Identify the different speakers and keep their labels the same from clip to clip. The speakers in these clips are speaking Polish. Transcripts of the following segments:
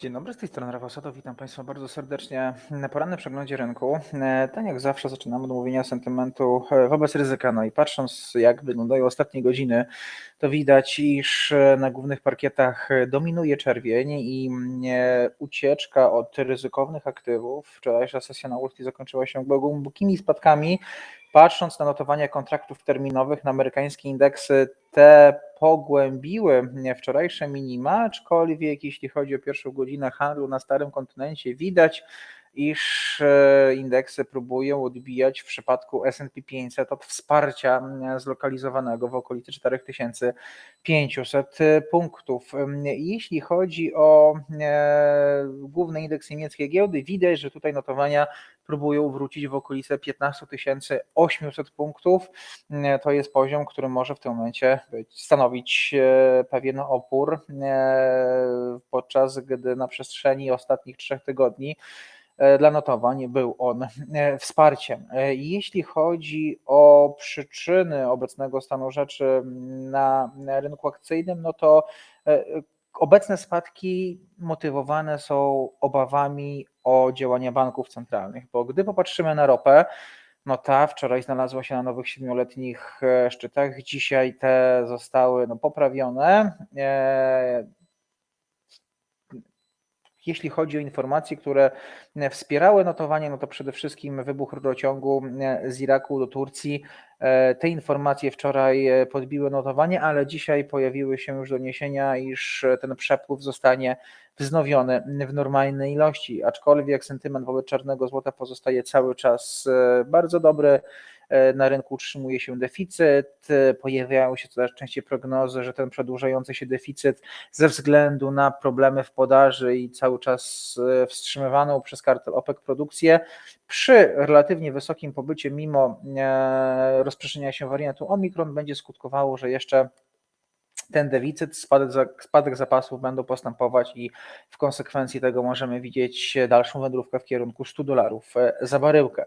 Speaker 1: Dzień dobry, z tej strony Rafał Sato, witam Państwa bardzo serdecznie na porannym przeglądzie rynku. E, Tak jak zawsze zaczynamy od mówienia sentymentu e, wobec ryzyka. No i patrząc jak wyglądają ostatnie godziny, to widać, iż e, na głównych parkietach dominuje czerwień i mm, ucieczka od ryzykownych aktywów. Wczorajsza sesja na Street zakończyła się głębokimi spadkami. Patrząc na notowania kontraktów terminowych na amerykańskie indeksy, te pogłębiły wczorajsze minima, aczkolwiek jeśli chodzi o pierwszą godzinę handlu na starym kontynencie, widać, iż e, indeksy próbują odbijać w przypadku S&P 500 od wsparcia zlokalizowanego w okolicy 4500 punktów. Jeśli chodzi o e, główny indeks niemieckiej giełdy, widać, że tutaj notowania próbują wrócić w okolice 15 800 punktów. To jest poziom, który może w tym momencie stanowić e, pewien opór, podczas gdy na przestrzeni ostatnich trzech tygodni E, dla notowań był on e, wsparciem. E, jeśli chodzi o przyczyny obecnego stanu rzeczy na rynku akcyjnym, no to obecne spadki motywowane są obawami o działania banków centralnych, bo gdy popatrzymy na ropę, no ta wczoraj znalazła się na nowych siedmioletnich szczytach, dzisiaj te zostały no, poprawione. Jeśli chodzi o informacje, które e, wspierały notowanie, no to przede wszystkim wybuch rurociągu e, z Iraku do Turcji. E, te informacje wczoraj podbiły notowanie, ale dzisiaj pojawiły się już doniesienia, iż ten przepływ zostanie wznowiony w normalnej ilości, aczkolwiek sentyment wobec czarnego złota pozostaje cały czas bardzo dobry. E, na rynku utrzymuje się deficyt, e, pojawiają się coraz częściej prognozy, że ten przedłużający się deficyt ze względu na problemy w podaży i cały czas e, wstrzymywaną przez kartel OPEC produkcję przy relatywnie wysokim pobycie mimo rozprzestrzeniania się wariantu Omikron będzie skutkowało, że jeszcze ten deficyt, spadek, spadek zapasów będą postępować i w konsekwencji tego możemy widzieć dalszą wędrówkę w kierunku 100 dolarów za baryłkę.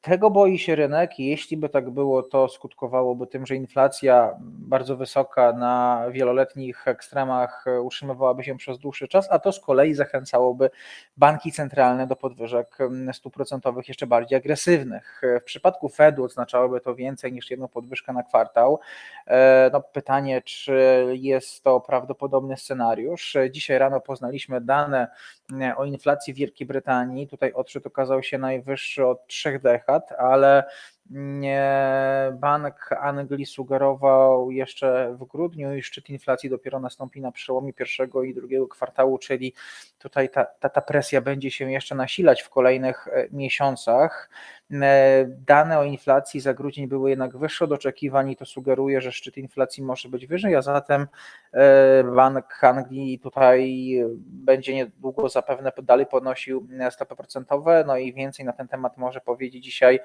Speaker 1: Tego boi się rynek i jeśli by tak było, to skutkowałoby tym, że inflacja bardzo wysoka na wieloletnich ekstremach utrzymywałaby się przez dłuższy czas, a to z kolei zachęcałoby banki centralne do podwyżek stóp procentowych jeszcze bardziej agresywnych. W przypadku Fedu oznaczałoby to więcej niż jedną podwyżkę na kwartał. E, no, pytanie, czy jest to prawdopodobny scenariusz. Dzisiaj rano poznaliśmy dane o inflacji w Wielkiej Brytanii. Tutaj odczyt okazał się najwyższy od trzech ale Bank Anglii sugerował jeszcze w grudniu, i szczyt inflacji dopiero nastąpi na przełomie pierwszego i drugiego kwartału, czyli tutaj ta, ta, ta presja będzie się jeszcze nasilać w kolejnych e, miesiącach. E, dane o inflacji za grudzień były jednak wyższe od oczekiwań i to sugeruje, że szczyt inflacji może być wyżej, a zatem e, Bank Anglii tutaj będzie niedługo zapewne dalej podnosił stopy procentowe, no i więcej na ten temat może powiedzieć dzisiaj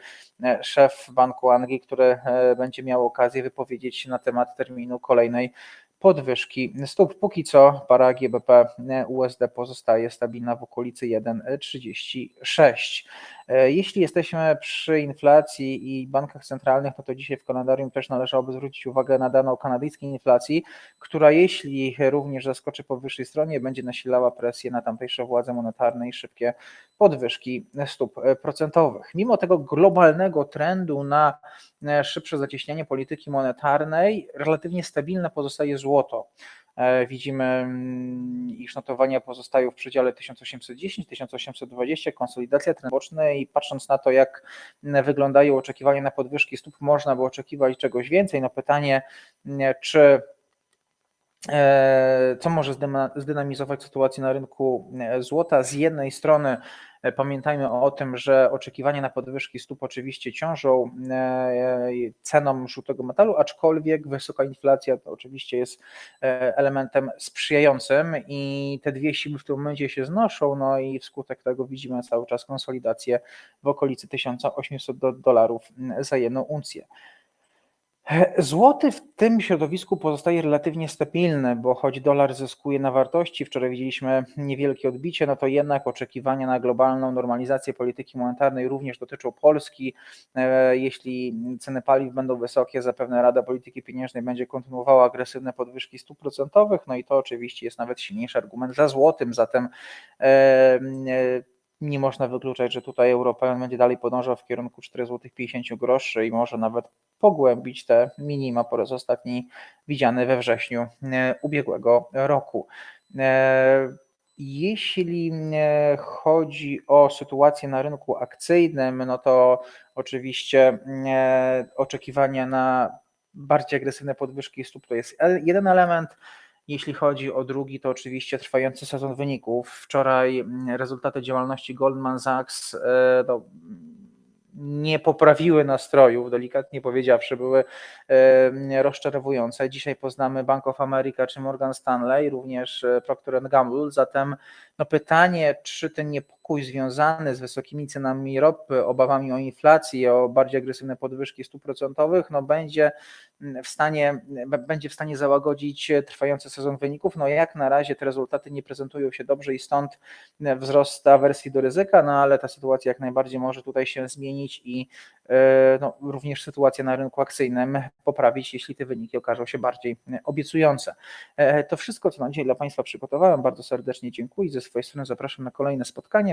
Speaker 1: szef szef Banku Anglii, który e, będzie miał okazję wypowiedzieć się na temat terminu kolejnej podwyżki stóp. Póki co para GBP USD pozostaje stabilna w okolicy 1,36. E, jeśli jesteśmy przy inflacji i bankach centralnych, no to dzisiaj w kalendarium też należałoby zwrócić uwagę na dane o kanadyjskiej inflacji, która jeśli również zaskoczy po wyższej stronie, będzie nasilała presję na tamtejsze władze monetarne i szybkie podwyżki stóp procentowych. Mimo tego globalnego trendu na szybsze zacieśnianie polityki monetarnej, relatywnie stabilne pozostaje złoto. E, widzimy, mm, iż notowania pozostają w przedziale 1810-1820, konsolidacja i patrząc na to, jak wyglądają oczekiwania na podwyżki stóp, można by oczekiwać czegoś więcej. No pytanie, czy e, co może zdynamizować sytuację na rynku e, złota? Z jednej strony pamiętajmy o tym, że oczekiwania na podwyżki stóp oczywiście ciążą e, ceną żółtego metalu, aczkolwiek wysoka inflacja to oczywiście jest e, elementem sprzyjającym i te dwie siły w tym momencie się znoszą, no i wskutek tego widzimy cały czas konsolidację w okolicy 1800 dolarów za jedną uncję. Złoty w tym środowisku pozostaje relatywnie stabilny, bo choć dolar zyskuje na wartości, wczoraj widzieliśmy niewielkie odbicie, no to jednak oczekiwania na globalną normalizację polityki monetarnej również dotyczą Polski. E, Jeśli ceny paliw będą wysokie, zapewne Rada Polityki Pieniężnej będzie kontynuowała agresywne podwyżki stóp procentowych, no i to oczywiście jest nawet silniejszy argument za złotym, zatem e, e, nie można wykluczać, że tutaj Europa będzie dalej podążał w kierunku 4,50 groszy i może nawet pogłębić te minima po raz ostatni widziane we wrześniu e, ubiegłego roku. E, Jeśli e, chodzi o sytuację na rynku akcyjnym, no to oczywiście oczekiwania na bardziej agresywne podwyżki stóp to jest jeden element. Jeśli chodzi o drugi, to oczywiście trwający sezon wyników. Wczoraj mm, rezultaty działalności Goldman Sachs e, no, nie poprawiły nastrojów, delikatnie powiedziawszy, były e, rozczarowujące. Dzisiaj poznamy Bank of America czy Morgan Stanley, również e, Procter Gamble. Zatem no pytanie, czy ten niepokój związany z wysokimi cenami ropy, obawami o inflację, o bardziej agresywne podwyżki stóp procentowych, no będzie w stanie, będzie w stanie załagodzić trwający sezon wyników. No jak na razie te rezultaty nie prezentują się dobrze i stąd wzrost awersji do ryzyka, no ale ta sytuacja jak najbardziej może tutaj się zmienić i e, no, również sytuacja na rynku akcyjnym poprawić, jeśli te wyniki okażą się bardziej obiecujące. E, To wszystko, co na dzisiaj dla Państwa przygotowałem. Bardzo serdecznie dziękuję. Ze swojej strony zapraszam na kolejne spotkanie.